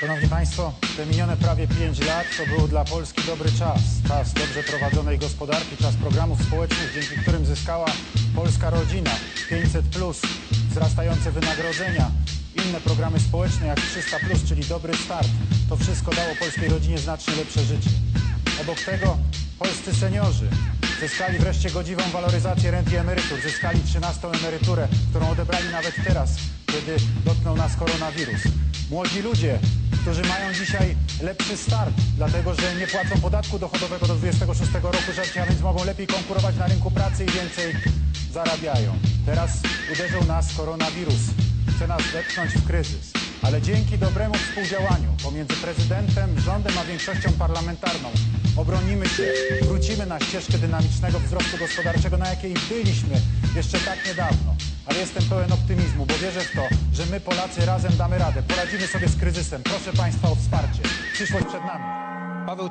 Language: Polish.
Szanowni Państwo, te minione prawie 5 lat to był dla Polski dobry czas. Czas dobrze prowadzonej gospodarki, czas programów społecznych, dzięki którym zyskała polska rodzina 500, wzrastające wynagrodzenia, inne programy społeczne jak 300, czyli dobry start. To wszystko dało polskiej rodzinie znacznie lepsze życie. Obok tego polscy seniorzy zyskali wreszcie godziwą waloryzację rent i emerytur, zyskali 13 emeryturę, którą odebrali nawet teraz, kiedy dotknął nas koronawirus. Młodzi ludzie, którzy mają dzisiaj lepszy start, dlatego że nie płacą podatku dochodowego do 26 roku życia, więc mogą lepiej konkurować na rynku pracy i więcej zarabiają. Teraz uderzył nas koronawirus, chce nas wepchnąć w kryzys. Ale dzięki dobremu współdziałaniu pomiędzy prezydentem, rządem a większością parlamentarną obronimy się, wrócimy na ścieżkę dynamicznego wzrostu gospodarczego, na jakiej byliśmy jeszcze tak niedawno. Ale jestem pełen optymizmu, bo wierzę w to, że my Polacy razem damy radę. Poradzimy sobie z kryzysem. Proszę Państwa o wsparcie. Przyszłość przed nami. Paweł